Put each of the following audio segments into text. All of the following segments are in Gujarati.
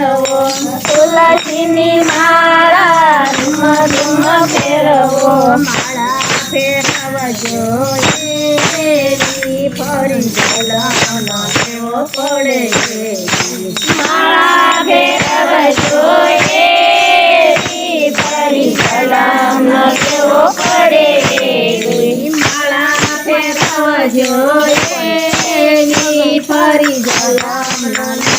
ફેરવો. તુલસીની માળા ધૂમ ધૂમ ફેરવો. માળા ફેરવજો એવી ફરી જલાનો લેવો પડે માળા ફેરવજો એવી ફરી જલાનો લેવો પડે માળા ફેરવજો એવી ફરી જલાનો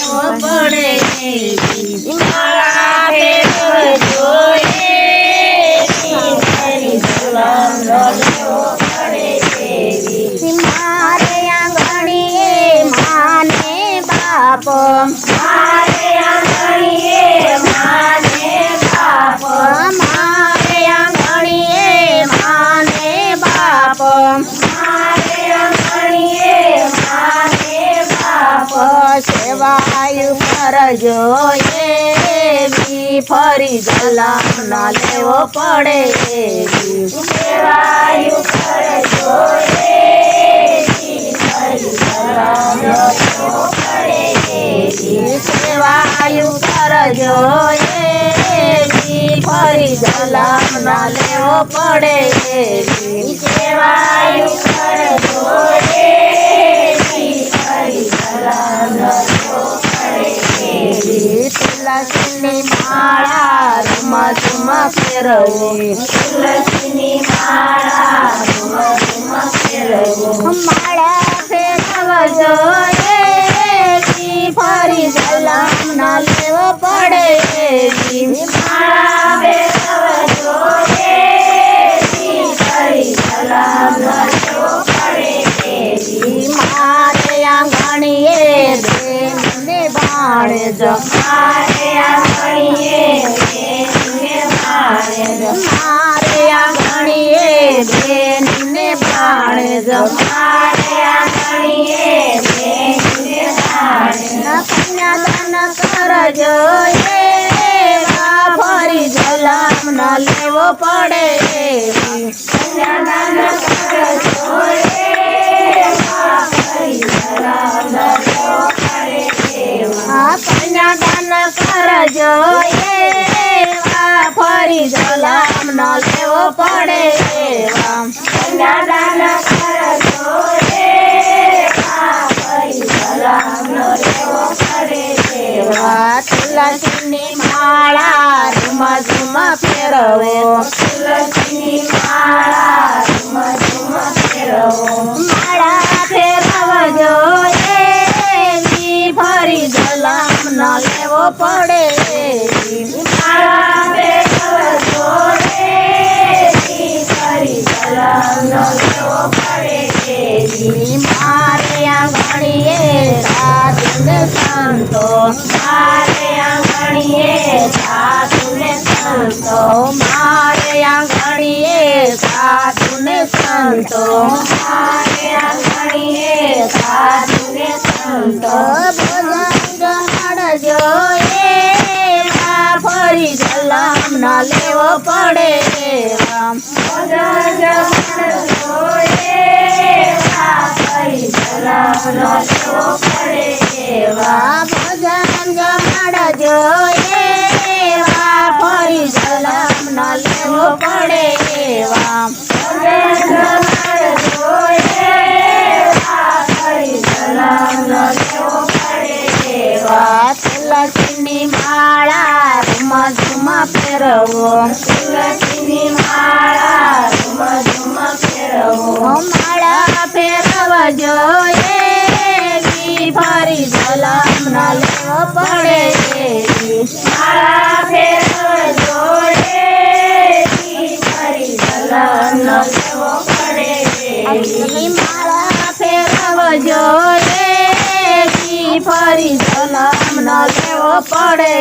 મારે આંગણીએ માને બાપ બાપ મારે આંગણીએ માને બાપ મારે આંગણીએ માને બાપ સેવાયુ ફરી જલામ ના લેવો પડે કરજો એવી ફરી જલામ ના લેવો પડે એવી સેવાયુ ફરી જલામ ના લેવો પડે એવી તુલસીની માળા ધુમ ધુમ ફેરવી માળા ધુમ ધુમ ફેરવો ફરી મારે આંગણીએ બેનને ભાણેજ મારે આંગણીએ બેનને ભાણેજ મારે આંગણીએ પડે. કન્યાદાન કરજો ફરી સલામ ન લેવો પડે ફેરવો માળા ફેરવજો ફરી લેવો પડે. માળા ફેરવજો ફરી જલામ ન લેવો પડે. આંગણીએ સાધુને સંતો. મારે આંગણીએ સાધુને સંતો. તુલસીની માળા ધુમ ધુમ ફેરવો. તુલસીની માળા ધુમ ધુમ ફેરવો માળા ફેરવજો એવી ફરી જલામ ના લેવો પડે માળા ફેરવજો એવી ફરી જલામ ના લેવો પડે માળા ફેરવજો એવી ફરી ન લેવો પડે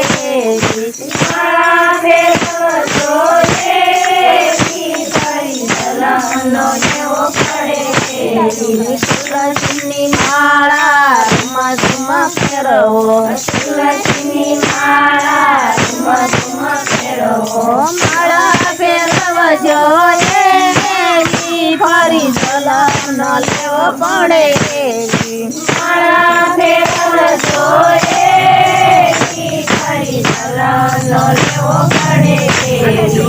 જલામ લેવો પડે એવી માળા ધુમ ફેરવો. તુલસીની માળા ધુમ ફેરવો. માળા ફેરવજો ફરી જલામ ન લેવો પડે માળા ફેરવજો no le voy a